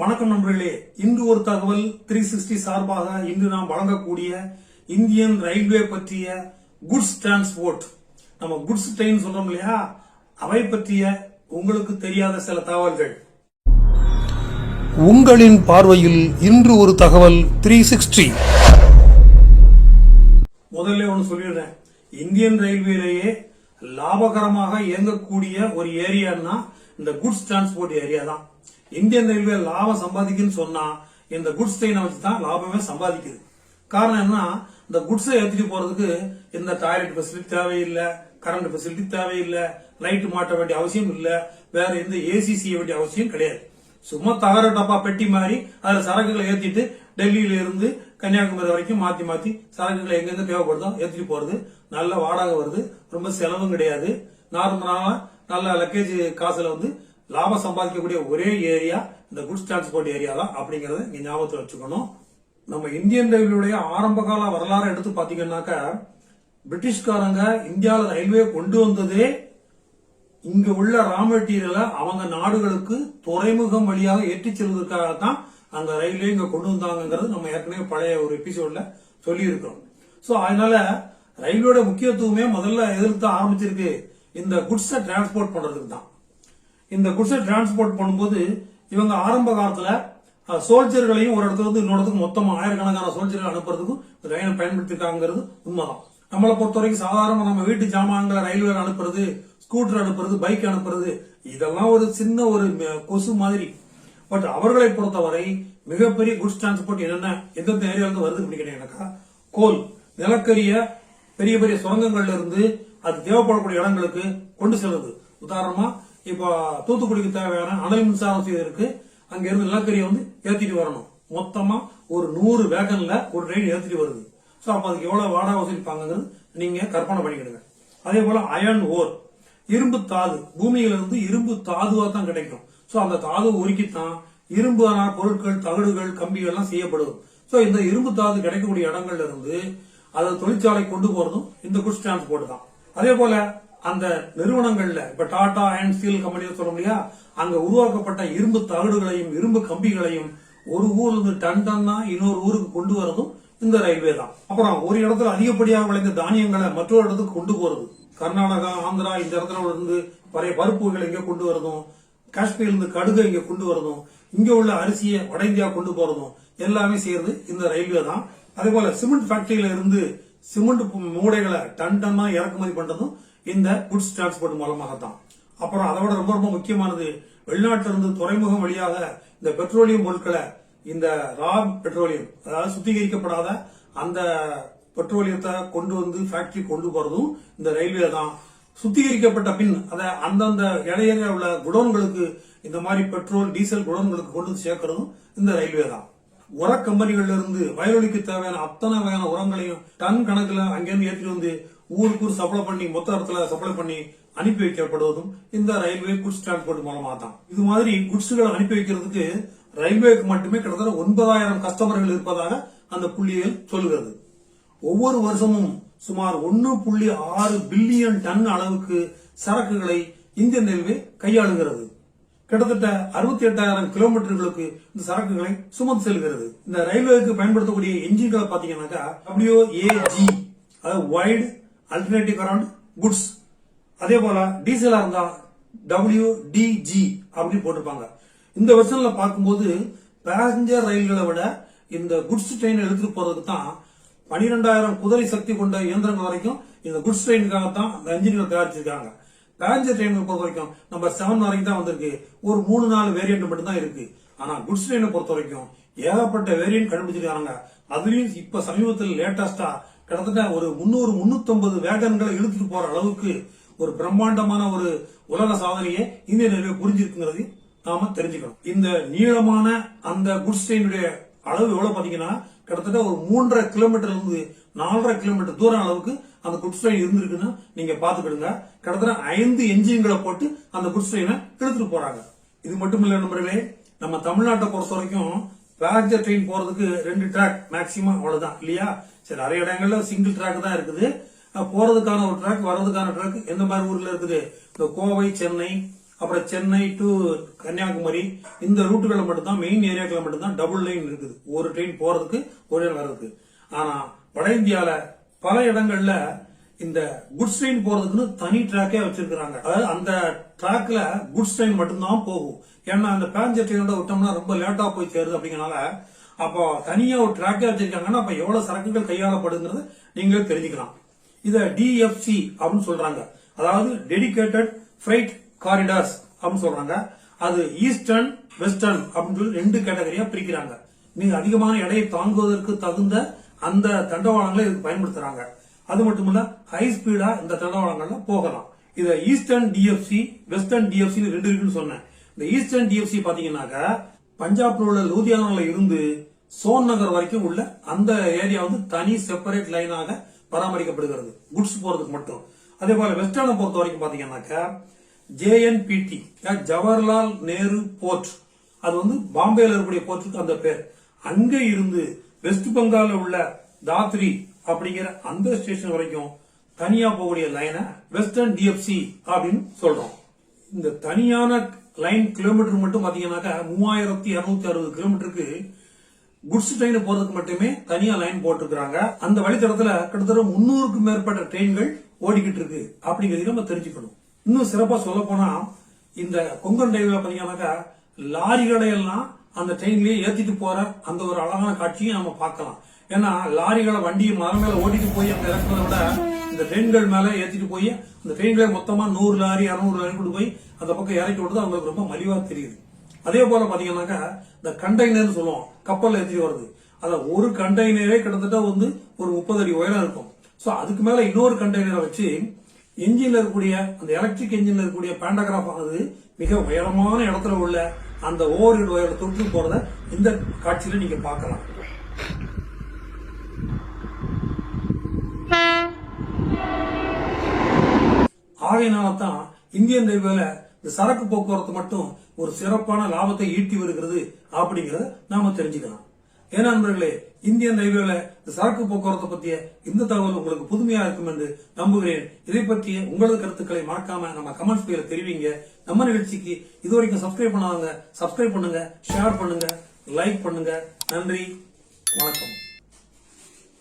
வணக்கம் நண்பர்களே. இன்று ஒரு தகவல் த்ரீ சிக்ஸ்டி சார்பாக இன்று நாம் வழங்கக்கூடிய இந்தியன் ரயில்வே பற்றிய குட்ஸ் டிரான்ஸ்போர்ட் நம்ம குட்ஸ் ட்ரெயின் சொல்றோம் இல்லையா? அவை பற்றிய உங்களுக்கு தெரியாத சில தகவல்கள். உங்களின் பார்வையில் இன்று ஒரு தகவல் த்ரீ சிக்ஸ்டி முதல்ல ஒன்று சொல்லிடுறேன். இந்தியன் ரயில்வேலேயே லாபகரமாக இயங்கக்கூடிய ஒரு ஏரியான்னா இந்த குட்ஸ் டிரான்ஸ்போர்ட் ஏரியா தான். இந்தியன் ரயில்வே லாபம் சம்பாதிக்குன்னு சொன்னா இந்த குட்ஸ் ட்ரெயினை வச்சு தான் லாபமே சம்பாதிக்குது. காரணம் என்ன இந்த குட்ஸை ஏற்றிட்டு போறதுக்கு இந்த டாய்லெட் ஃபெசிலிட்டி தேவையில்லை கரண்ட் ஃபெசிலிட்டி தேவையில்லை லைட் மாட்ட வேண்டிய அவசியம் இல்லை வேற எந்த ஏசி செய்ய வேண்டிய அவசியம் கிடையாது. சும்மா தகர டப்பா பெட்டி மாதிரி அதுல சரக்குகளை ஏத்திட்டு டெல்லியில இருந்து கன்னியாகுமரி வரைக்கும் மாத்தி மாத்தி சரக்குகளை எங்கெங்க தேவைப்படுதோ ஏத்திட்டு போறது நல்ல வாடகை வருது. ரொம்ப செலவும் கிடையாது. நார்மலான நல்ல லக்கேஜ் காசுல வந்து லாபம் சம்பாதிக்கக்கூடிய ஒரே ஏரியா இந்த குட்ஸ் டிரான்ஸ்போர்ட் ஏரியா தான் அப்படிங்கறத இங்க ஞாபகத்தில் வச்சுக்கணும். நம்ம இந்தியன் ரயில்வேடைய ஆரம்ப கால வரலாறு எடுத்து பாத்தீங்கன்னாக்க பிரிட்டிஷ்காரங்க இந்தியாவில் ரயில்வே கொண்டு வந்ததே இங்க உள்ள ரா மெட்டீரியலை அவங்க நாடுகளுக்கு துறைமுகம் வழியாக ஏற்றிச் செல்வதற்காக தான் அந்த ரயில்வே இங்க கொண்டு வந்தாங்கிறது நம்ம ஏற்கனவே பழைய ஒரு எபிசோட்ல சொல்லி இருக்கிறோம் சோ அதனால ரயில்வேட முக்கியத்துவமே முதல்ல எதிர்த்து ஆரம்பிச்சிருக்கு இந்த குட்ஸை டிரான்ஸ்போர்ட் பண்றதுக்கு தான். இந்த குட்ஸை டிரான்ஸ்போர்ட் பண்ணும்போது இவங்க ஆரம்ப காலத்துல சோல்ஜர்களையும் ஒரு இடத்துல இருந்து இன்னொரு இடத்துக்கு மொத்தமா ஆயிரக்கணக்கான சோல்ஜர்கள் அனுப்புறதுக்கும் இந்த ரயிலை பயன்படுத்திருக்காங்கிறது உண்மைதான். நம்மளை பொறுத்த வரைக்கும் சாதாரண நம்ம வீட்டு ஜாமான்களை ரயில்வே அனுப்புறது ஸ்கூட்டர் அனுப்புறது பைக் அனுப்புறது இதெல்லாம் ஒரு சின்ன ஒரு கொசு மாதிரி. பட் அவர்களை பொறுத்தவரை மிகப்பெரிய குட்ஸ் டிரான்ஸ்போர்ட் என்னென்ன எந்தெந்த ஏரியால இருந்து வருது அப்படின்னு கேட்டீங்கன்னாக்கா கோல் நிலக்கரிய பெரிய பெரிய சுரங்கங்கள்ல இருந்து அது தேவைப்படக்கூடிய இடங்களுக்கு கொண்டு செல்லுது உதாரணமா இப்போ தூத்துக்குடிக்கு தேவையான அனல் மின்சாரம் செய்வதற்கு அங்க இருந்து நிலக்கரியை வந்து ஏத்திட்டு வரணும். மொத்தமா ஒரு நூறு வேகன்ல ஒரு ட்ரெயின் ஏத்திட்டு வருது. சோ அப்ப அதுக்கு எவ்வளவு வாடகை வசூலிப்பாங்கிறது நீங்க கற்பனை பண்ணிக்கிடுங்க. அதே போல அயன் ஓர் இரும்பு தாது. பூமியில இருந்து இரும்பு தாதுவா தான் கிடைக்கும். சோ அந்த தாது உருக்கித்தான் இரும்பான பொருட்கள் தகடுகள் கம்பிகள் எல்லாம் செய்யப்படும். சோ இந்த இரும்பு தாது கிடைக்கக்கூடிய இடங்கள்ல இருந்து அதை தொழிற்சாலை கொண்டு போறதும் இந்த குட்ஸ் டிரான்ஸ்போர்ட் தான் அதே போல அந்த நிறுவனங்கள்ல இப்ப டாடா அண்ட் ஸ்டீல் கம்பெனி சொல்ல இல்லையா அங்க உருவாக்கப்பட்ட இரும்பு தகடுகளையும் இரும்பு கம்பிகளையும் ஒரு ஊர்ல இருந்து டன் டன்னா இன்னொரு ஊருக்கு கொண்டு வரதும் இந்த ரயில்வே தான். அப்புறம் ஒரு இடத்துல அதிகப்படியாக விளைந்த தானியங்களை மற்றொரு இடத்துக்கு கொண்டு போறது. கர்நாடகா ஆந்திரா இந்த இடத்துல இருந்து பழைய பருப்புகளை இங்க கொண்டு வரதும் காஷ்மீர்ல இருந்து கடுகு இங்க கொண்டு வரதும் இங்க உள்ள அரிசியை வட இந்தியா கொண்டு போறதும் எல்லாமே செய்யறது இந்த ரயில்வே தான். அதே போல சிமெண்ட் ஃபேக்டரியில இருந்து சிமெண்ட் மூடைகளை டன் டன்னா இறக்குமதி பண்றதும் இந்த குட்ஸ் டிரான்ஸ்போர்ட் மூலமாக தான் அப்புறம் அதை விட ரொம்ப ரொம்ப முக்கியமானது வெளிநாட்டிலிருந்து துறைமுகம் வழியாக இந்த பெட்ரோலியம் பொருட்களை இந்த ரா பெட்ரோலியம் அதாவது சுத்திகரிக்கப்படாத அந்த பெட்ரோலியத்தை கொண்டு வந்து ஃபேக்டரி கொண்டு போறதும் இந்த ரயில்வே தான். சுத்திகரிக்கப்பட்ட பின் அதை அந்தந்த இடையில உள்ள குடோன்களுக்கு இந்த மாதிரி பெட்ரோல் டீசல் குடோன்களுக்கு கொண்டு வந்து சேர்க்கறதும் இந்த ரயில்வே தான். உர கம்பெனிகள்ல இருந்து வயலொலிக்கு தேவையான அத்தனை வகையான உரங்களையும் டன் கணக்குல அங்கிருந்து ஏற்றிட்டு வந்து ஊருக்கு ஊர் சப்ளை பண்ணி மொத்த இடத்துல சப்ளை பண்ணி அனுப்பி வைக்கப்படுவதும் இந்த ரயில்வே குட்ஸ் டிரான்ஸ்போர்ட் மூலமா தான் இது மாதிரி குட்ஸ்களை அனுப்பி வைக்கிறதுக்கு ரயில்வேக்கு மட்டுமே கிட்டத்தட்ட ஒன்பதாயிரம் கஸ்டமர்கள் இருப்பதாக அந்த புள்ளியில் சொல்கிறது. ஒவ்வொரு வருஷமும் சுமார் ஒன்னு புள்ளி ஆறு பில்லியன் டன் அளவுக்கு சரக்குகளை இந்தியன் ரயில்வே கையாளுகிறது. கிட்டத்தட்ட அறுபத்தி எட்டாயிரம் கிலோமீட்டர்களுக்கு இந்த சரக்குகளை சுமந்து செல்கிறது. இந்த ரயில்வேக்கு பயன்படுத்தக்கூடிய என்ஜின்களை பாத்தீங்கன்னாக்கா WAG அதாவது வைடு அல்டர்னேட்டிவ் கரண்ட் குட்ஸ் அதே போல டீசலா இருந்தா WDG அப்படின்னு போட்டிருப்பாங்க. இந்த வருஷன்ல பார்க்கும்போது பேசஞ்சர் ரயில்களை விட இந்த குட்ஸ் ட்ரெயின் எடுத்துட்டு போறதுக்கு தான் பனிரெண்டாயிரம் குதிரை சக்தி கொண்ட இயந்திரங்கள் வரைக்கும் இந்த குட்ஸ் ட்ரெயினுக்காக தான் அந்த இன்ஜினியர் தயாரிச்சிருக்காங்க. பேசஞ்சர் ட்ரெயினை பொறுத்த வரைக்கும் நம்ம செவன் வரைக்கும் தான் வந்திருக்கு. ஒரு மூணு நாலு வேரியன்ட் மட்டும் தான் இருக்கு ஆனா குட்ஸ் ட்ரெயினை பொறுத்த வரைக்கும் ஏகப்பட்ட வேரியன்ட் கண்டுபிடிச்சிருக்காங்க அதுலயும் இப்ப சமீபத்தில் லேட்டஸ்டா கிட்டத்தட்ட ஒரு முன்னூறு முன்னூத்தி வேகன்களை இழுத்துட்டு போற அளவுக்கு ஒரு பிரம்மாண்டமான ஒரு உலக சாதனையை இந்திய ரயில்வே புரிஞ்சிருக்குங்கிறது நாம தெரிஞ்சுக்கணும். இந்த நீளமான அந்த குட்ஸ் ட்ரெயினுடைய அளவு எவ்வளவு பாத்தீங்கன்னா கிட்டத்தட்ட ஒரு மூன்றரை கிலோமீட்டர்ல இருந்து நாலரை கிலோமீட்டர் தூரம் அளவுக்கு அந்த குட்ஸ் ட்ரெயின் இருந்திருக்குன்னு நீங்க பாத்துக்கிடுங்க கிட்டத்தட்ட ஐந்து என்ஜின்களை போட்டு அந்த குட்ஸ் ட்ரெயினை இழுத்துட்டு போறாங்க. இது மட்டும் இல்ல நண்பர்களே நம்ம தமிழ்நாட்டை பொறுத்த வரைக்கும் பேரஞ்சர் ட்ரெயின் போறதுக்கு ரெண்டு ட்ராக் மேக்சிமம் அவ்வளவுதான் இல்லையா? சரி நிறைய இடங்கள்ல சிங்கிள் ட்ராக் தான் இருக்குது. போறதுக்கான ஒரு ட்ராக் வர்றதுக்கான ட்ராக் எந்த மாதிரி ஊர்ல இருக்குது? இந்த கோவை சென்னை அப்புறம் சென்னை டு கன்னியாகுமரி இந்த ரூட்டுகளை மட்டும்தான் மெயின் ஏரியாக்களை மட்டும்தான் டபுள் லைன் இருக்குது. ஒரு ட்ரெயின் போறதுக்கு ஒரு ட்ரெயின் வர்றதுக்கு. ஆனா வட இந்தியால பல இடங்கள்ல இந்த குட்ஸ் ட்ரெயின் போறதுக்குன்னு தனி ட்ராக்கே வச்சிருக்கிறாங்க. அதாவது அந்த ட்ராக்ல குட்ஸ் ட்ரெயின் மட்டும்தான் போகும். ஏன்னா அந்த பேஞ்சர் ட்ரெயினோட விட்டோம்னா ரொம்ப லேட்டா போய் சேருது அப்படிங்கறனால அப்போ தனியா ஒரு டிராக்டர் வச்சிருக்காங்கன்னா அப்ப எவ்வளவு சரக்குகள் கையாளப்படுங்கிறது நீங்களே தெரிஞ்சுக்கலாம். இத டிஎஃப்சி அப்படின்னு சொல்றாங்க. அதாவது டெடிகேட்டட் ஃப்ரைட் காரிடார்ஸ் அப்படின்னு சொல்றாங்க. அது ஈஸ்டர்ன் வெஸ்டர்ன் அப்படின்னு சொல்லி ரெண்டு கேட்டகரியா பிரிக்கிறாங்க. மிக அதிகமான எடையை தாங்குவதற்கு தகுந்த அந்த தண்டவாளங்களை இதுக்கு பயன்படுத்துறாங்க. அது மட்டும் இல்ல ஹை ஸ்பீடா இந்த தண்டவாளங்கள்ல போகலாம். இத ஈஸ்டர்ன் டிஎஃப்சி வெஸ்டர்ன் டிஎஃப்சி ரெண்டு இருக்குன்னு சொன்னேன். இந்த ஈஸ்டர்ன் டிஎஃப்சி பாத்தீங்கன்னாக்க பஞ்சாப்ல உள்ள லூதியானால இருந்து சோன் நகர் வரைக்கும் உள்ள அந்த ஏரியா வந்து தனி செப்பரேட் லைனாக பராமரிக்கப்படுகிறது. குட்ஸ் போறதுக்கு மட்டும். அதே போல வெஸ்டர்னை பொறுத்த வரைக்கும் பாத்தீங்கன்னாக்கா ஜேஎன்பிடி ஜவஹர்லால் நேரு போர்ட் அது வந்து பாம்பேல இருக்கக்கூடிய போர்ட்டுக்கு அந்த பேர். அங்க இருந்து வெஸ்ட் பெங்கால உள்ள தாத்ரி அப்படிங்கிற அந்த ஸ்டேஷன் வரைக்கும் தனியா போகக்கூடிய லைனை வெஸ்டர்ன் டிஎஃப்சி அப்படின்னு சொல்றோம். இந்த தனியான லைன் கிலோமீட்டர் மட்டும் பாத்தீங்கன்னாக்கா மூவாயிரத்தி இருநூத்தி அறுபது கிலோமீட்டருக்கு குட்ஸ் ட்ரெயின் போறதுக்கு மட்டுமே தனியா லைன் போட்டிருக்கிறாங்க. அந்த வழித்தடத்துல கிட்டத்தட்ட முன்னூறுக்கும் மேற்பட்ட ட்ரெயின்கள் ஓடிக்கிட்டு இருக்கு அப்படிங்கறத நம்ம தெரிஞ்சுக்கணும். இன்னும் சிறப்பா சொல்ல போனா இந்த கொங்கன் ரயில்வே பாத்தீங்கன்னாக்கா லாரிகளை எல்லாம் அந்த ட்ரெயின்லயே ஏத்திட்டு போற அந்த ஒரு அழகான காட்சியும் நம்ம பார்க்கலாம். ஏன்னா லாரிகளை வண்டியை மரம் மேல ஓட்டிட்டு போய் அங்க இறக்குறத விட இந்த ட்ரெயின்கள் மேல ஏத்திட்டு போய் அந்த ட்ரெயின்ல மொத்தமா நூறு லாரி அறுநூறு லாரி கொண்டு போய் அந்த பக்கம் இறக்கி விடுறது அவங்களுக்கு ரொம்ப மலிவா தெரியுது. அதே போல பாத்தீங்கன்னாக்கா இந்த கண்டெய்னர் சொல்லுவோம் கப்பல் ஏற்றி வருது அத ஒரு கண்டெய்னரே கிட்டத்தட்ட வந்து ஒரு முப்பது அடி உயரம் இருக்கும். சோ அதுக்கு மேல இன்னொரு கண்டெய்னரை வச்சு என்ஜின்ல இருக்கக்கூடிய அந்த எலக்ட்ரிக் என்ஜின்ல இருக்கக்கூடிய பேண்டகிராஃப் ஆனது மிக உயரமான இடத்துல உள்ள அந்த ஓவர் ஒயரை தொற்று போறத இந்த காட்சியில நீங்க பார்க்கலாம். ஆகையினால தான் இந்தியன் ரயில்வேல இந்த சரக்கு போக்குவரத்து மட்டும் ஒரு சிறப்பான லாபத்தை ஈட்டி வருகிறது அப்படிங்கறத நாம தெரிஞ்சுக்கலாம். ஏன்னா நண்பர்களே இந்தியன் ரயில்வேல இந்த சரக்கு போக்குவரத்தை பற்றிய இந்த தகவல் உங்களுக்கு புதுமையா இருக்கும் என்று நம்புகிறேன். இதை பற்றிய உங்களது கருத்துக்களை மறக்காம நம்ம கமெண்ட்ஸ் பேர்ல தெரிவிங்க. நம்ம நிகழ்ச்சிக்கு இது வரைக்கும் சப்ஸ்கிரைப் பண்ணாதவங்க சப்ஸ்கிரைப் பண்ணுங்க ஷேர் பண்ணுங்க லைக் பண்ணுங்க. நன்றி வணக்கம்.